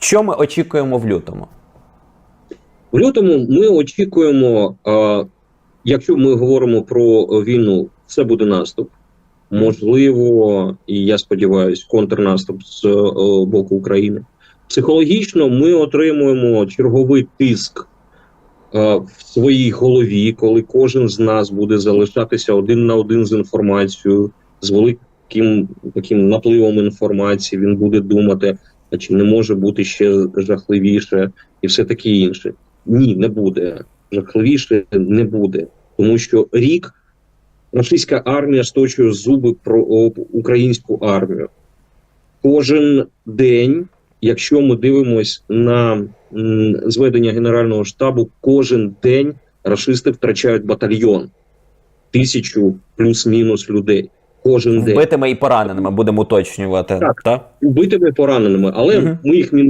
Що ми очікуємо в лютому? В лютому ми очікуємо, якщо ми говоримо про війну, це буде наступ. Можливо, і я сподіваюся, контрнаступ з е, боку України. Психологічно ми отримуємо черговий тиск е, в своїй голові, коли кожен з нас буде залишатися один на один з інформацією, з великим таким напливом інформації. Він буде думати, а чи не може бути ще жахливіше, і все таке інше. Ні, не буде. Жахливіше не буде. Тому що рік російська армія сточує зуби про українську армію. Кожен день, якщо ми дивимось на зведення Генерального штабу, кожен день рашисти втрачають батальйон. Тисячу плюс-мінус людей. Кожен день. Вбитими і пораненими будемо уточнювати. Так. Так? Убитими пораненими, але угу. ми їх мінус.